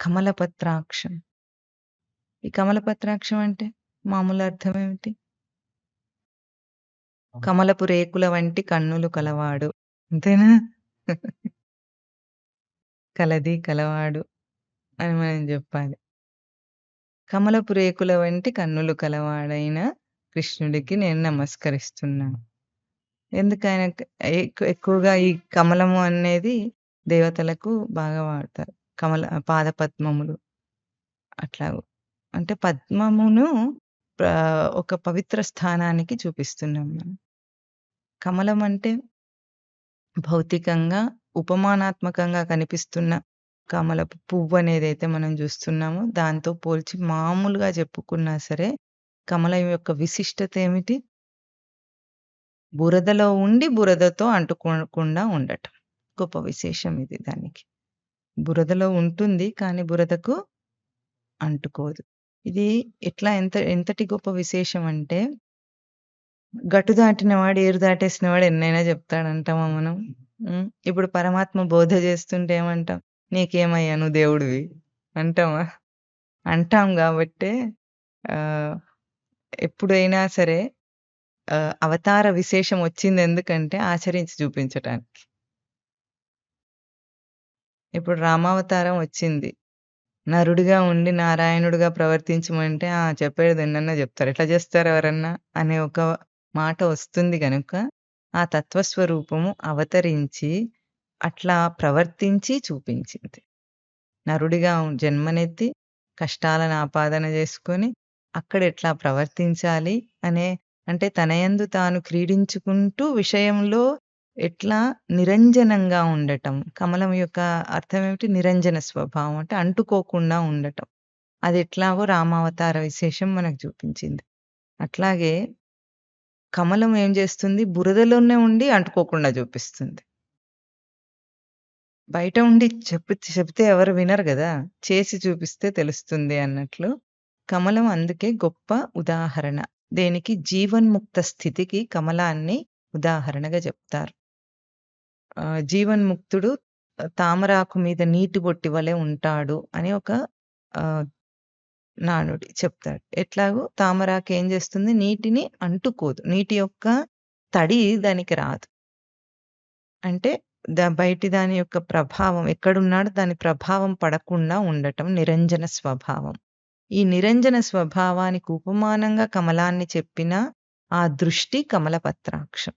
కమలపత్రాక్షం. ఈ కమలపత్రాక్షం అంటే మామూలు అర్థం ఏమిటి? కమలపు రేకుల వంటి కన్నులు కలవాడు. అంతేనా? కలది, కలవాడు అని మనం చెప్పాలి కమలపు రేకుల వంటి కన్నులు కలవాడైన కృష్ణుడికి నేను నమస్కరిస్తున్నాను. ఎందుకైనా ఎక్కువగా ఈ కమలము అనేది దేవతలకు బాగా వాడతారు. కమల పాదపద్మములు. అట్లా అంటే పద్మమును ఒక పవిత్ర స్థానానికి చూపిస్తున్నాం మనం. కమలం అంటే భౌతికంగా, ఉపమానాత్మకంగా కనిపిస్తున్న కమలపు అయితే మనం చూస్తున్నామో దాంతో పోల్చి మామూలుగా చెప్పుకున్నా సరే, కమలం యొక్క విశిష్టత ఏమిటి? బురదలో ఉండి బురదతో అంటుకోకుండా ఉండటం. గొప్ప విశేషం ఇది దానికి. బురదలో ఉంటుంది. కానీ బురదకు అంటుకోదు. ఇది ఎట్లా ఎంత ఎంతటి గొప్ప విశేషం అంటే గట్టు దాటిన వాడు ఏరు దాటేసినవాడు ఎన్నైనా చెప్తాడంటామా మనం? ఇప్పుడు పరమాత్మ బోధ చేస్తుంటే ఏమంటాం? నీకేమయ్యా నువ్వు దేవుడివి అంటామా? అంటాం కాబట్టే ఎప్పుడైనా సరే అవతార విశేషం వచ్చింది ఎందుకంటే ఆచరించి చూపించటానికి. ఇప్పుడు రామావతారం వచ్చింది. నరుడిగా ఉండి నారాయణుడిగా ప్రవర్తించమంటే ఆ! చెప్పేది ఎన్నన్నా జెప్తారు. ఎట్లా జేస్తారు ఎవరన్నా? అనే ఒక మాట వస్తుంది గనుక, ఆ తత్వస్వరూపము అవతరించి అట్లా ప్రవర్తించి చూపించింది. నరుడిగా జన్మనెత్తి కష్టాలను ఆపాదన జేసుకొని, అక్కడ ఎట్లా ప్రవర్తించాలి అనే అంటే తనయందు తాను క్రీడించుకుంటూ విషయంలో ఎట్లా నిరంజనంగా ఉండటం. కమలం యొక్క అర్థం ఏమిటి? నిరంజన స్వభావం. అంటే అంటుకోకుండా ఉండటం. అది ఎట్లాగో రామావతార విశేషం మనకు చూపించింది. అట్లాగే కమలం ఏం జేస్తుంది? బురదలోనే ఉండి అంటుకోకుండా చూపిస్తుంది. బయట ఉండి చెప్పి చెప్తే ఎవరు వినరు గదా! చేసి చూపిస్తే తెలుస్తుంది అన్నట్లు. కమలం అందుకే గొప్ప ఉదాహరణ. దేనికి? జీవన్ముక్త స్థితికి కమలాన్ని ఉదాహరణగా జెప్తారు. జీవన్ముక్తుడు తామరాకు మీద నీటి బొట్టి వలె ఉంటాడు అని ఒక నానుడి చెప్తాడు. ఎట్లాగో తామరాకు ఏం చేస్తుంది నీటిని అంటుకోదు. నీటి యొక్క తడి దానికి రాదు. అంటే ద బయటి దాని యొక్క ప్రభావం ఎక్కడున్నాడో దాని ప్రభావం పడకుండా ఉండటం నిరంజన స్వభావం. ఈ నిరంజన స్వభావానికి ఉపమానంగా కమలాన్ని చెప్పిన ఆ దృష్టి కమలపత్రాక్షం.